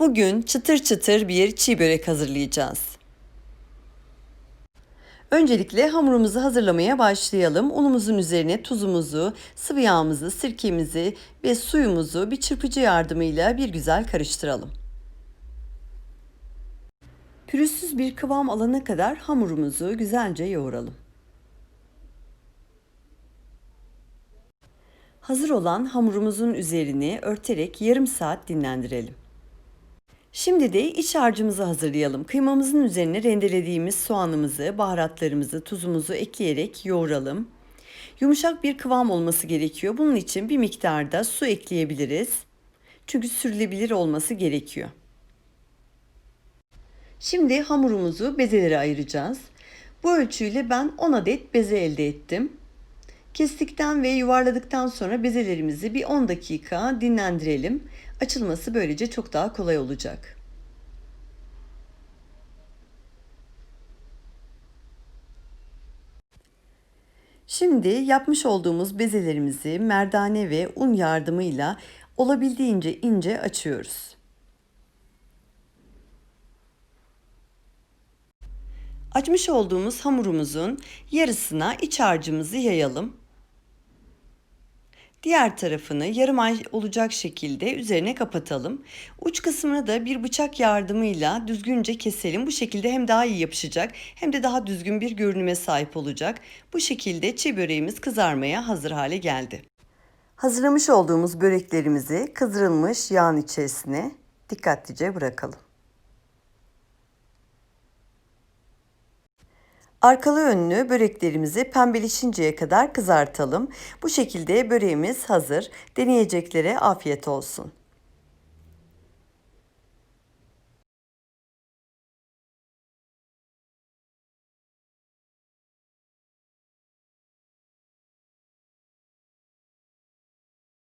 Bugün çıtır çıtır bir çiğ börek hazırlayacağız. Öncelikle hamurumuzu hazırlamaya başlayalım. Unumuzun üzerine tuzumuzu, sıvı yağımızı, sirkemizi ve suyumuzu bir çırpıcı yardımıyla bir güzel karıştıralım. Pürüzsüz bir kıvam alana kadar hamurumuzu güzelce yoğuralım. Hazır olan hamurumuzun üzerini örterek yarım saat dinlendirelim. Şimdi de iç harcımızı hazırlayalım. Kıymamızın üzerine rendelediğimiz soğanımızı, baharatlarımızı, tuzumuzu ekleyerek yoğuralım. Yumuşak bir kıvam olması gerekiyor. Bunun için bir miktarda su ekleyebiliriz. Çünkü sürülebilir olması gerekiyor. Şimdi hamurumuzu bezelere ayıracağız. Bu ölçüyle ben 10 adet beze elde ettim. Kestikten ve yuvarladıktan sonra bezelerimizi bir 10 dakika dinlendirelim. Açılması böylece çok daha kolay olacak. Şimdi yapmış olduğumuz bezelerimizi merdane ve un yardımıyla olabildiğince ince açıyoruz. Açmış olduğumuz hamurumuzun yarısına iç harcımızı yayalım. Diğer tarafını yarım ay olacak şekilde üzerine kapatalım. Uç kısmını da bir bıçak yardımıyla düzgünce keselim. Bu şekilde hem daha iyi yapışacak hem de daha düzgün bir görünüme sahip olacak. Bu şekilde çiğ böreğimiz kızarmaya hazır hale geldi. Hazırlamış olduğumuz böreklerimizi kızdırılmış yağın içerisine dikkatlice bırakalım. Arkalı önlü böreklerimizi pembeleşinceye kadar kızartalım. Bu şekilde böreğimiz hazır. Deneyeceklere afiyet olsun.